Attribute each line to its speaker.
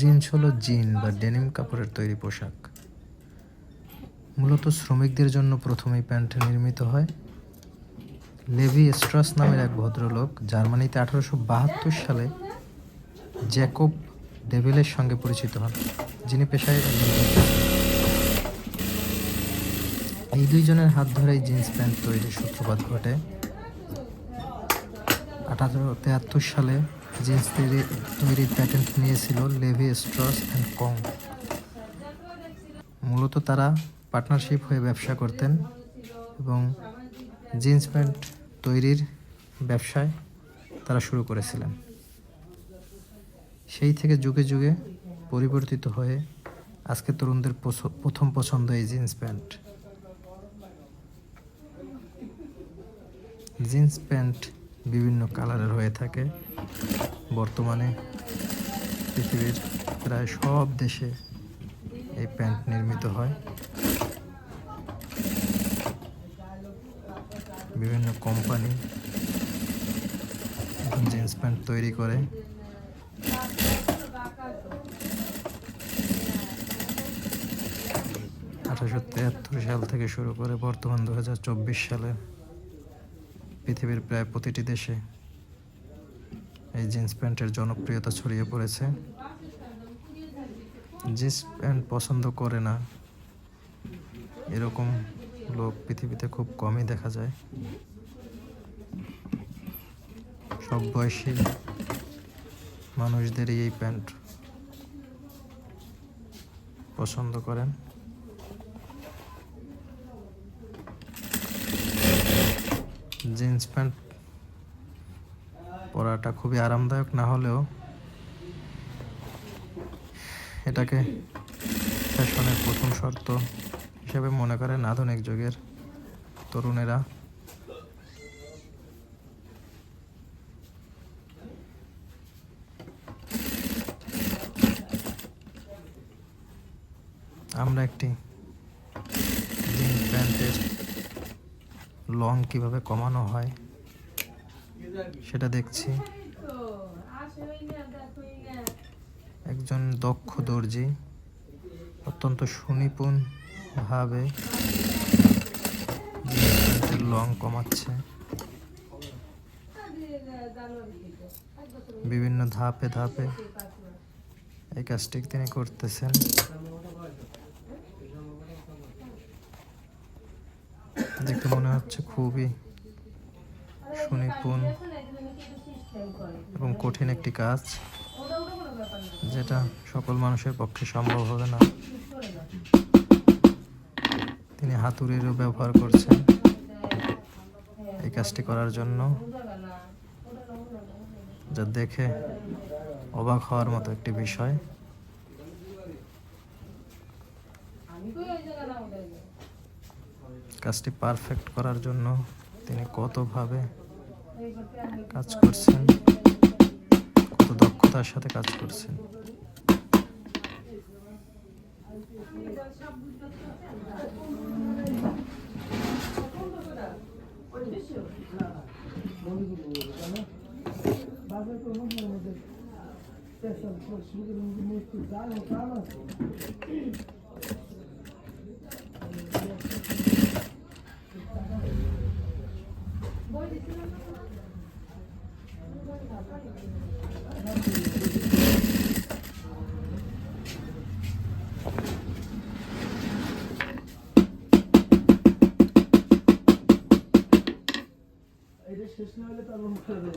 Speaker 1: Jeans হলো জিন বা ডেনিম কাপড়ের তৈরি পোশাক। মূলত শ্রমিকদের জন্য প্রথমেই প্যান্ট নির্মিত হয়। লেভি স্ট্রাস নামের এক ভদ্রলোক জার্মানিতে আঠারোশো বাহাত্তর সালে জ্যাকব ডেভিলের সঙ্গে পরিচিত হন, যিনি পেশায় এই দুইজনের হাত ধরেই জিন্স প্যান্ট তৈরির সূত্রপাত ঘটে। আঠারোশো তেহাত্তর সালে জিন্স তৈরি তৈরির প্যাটেন্ট নিয়েছিল লেভি, স্ট্রস অ্যান্ড কং। মূলত তারা পার্টনারশিপ হয়ে ব্যবসা করতেন এবং জিন্স প্যান্ট তৈরির ব্যবসায় তারা শুরু করেছিলেন। সেই থেকে যুগে যুগে পরিবর্তিত হয়ে আজকে তরুণদের প্রথম পছন্দ এই জিন্স প্যান্ট। জিন্স প্যান্ট বিভিন্ন কালারের হয়ে থাকে। বর্তমানে পৃথিবীর প্রায় সব দেশে এই প্যান্ট নির্মিত হয়। বিভিন্ন কোম্পানি জিন্স প্যান্ট তৈরি করে। আঠারোশো তেহাত্তর সাল থেকে শুরু করে বর্তমান দু হাজার চব্বিশ সালে। পৃথিবীর প্রায় প্রতিটি দেশে এই জিন্স প্যান্টের জনপ্রিয়তা ছড়িয়ে পড়েছে। জিন্স প্যান্ট পছন্দ করে না, এরকম লোক পৃথিবীতে খুব কমই দেখা যায়। সব বয়সী মানুষদেরই এই প্যান্ট পছন্দ করেন। জিন্স প্যান্ট পরাটা খুবই আরামদায়ক, না হলেও এটাকে ফ্যাশনের প্রথম শর্ত হিসেবে মনে করেন আধুনিক যুগের তরুণেরা। আমরা একটি জিন্স প্যান্টের লং কীভাবে কমানো হয়, সেটা দেখছি। একজন দক্ষ দর্জি, অত্যন্ত সুনিপুণ ভাবে লং কমাচ্ছে। বিভিন্ন ধাপে ধাপে এই কাজটি তিনি করতেছেন। দেখে মনে হচ্ছে খুবই সুনিপুণ এবং কঠিন একটি কাজ, যেটা সকল মানুষের পক্ষে সম্ভব হবে না। তিনি হাতুড়িরও ব্যবহার করছেন এই কাজটি করার জন্য, যা দেখে অবাক হওয়ার মতো একটি বিষয়। কাজটি পারফেক্ট করার জন্য তিনি কতভাবে কাজ করছেন, কত দক্ষতার সাথে কাজ করছেন।
Speaker 2: এটা শেষ না হলে তারপর মুখে দেবে না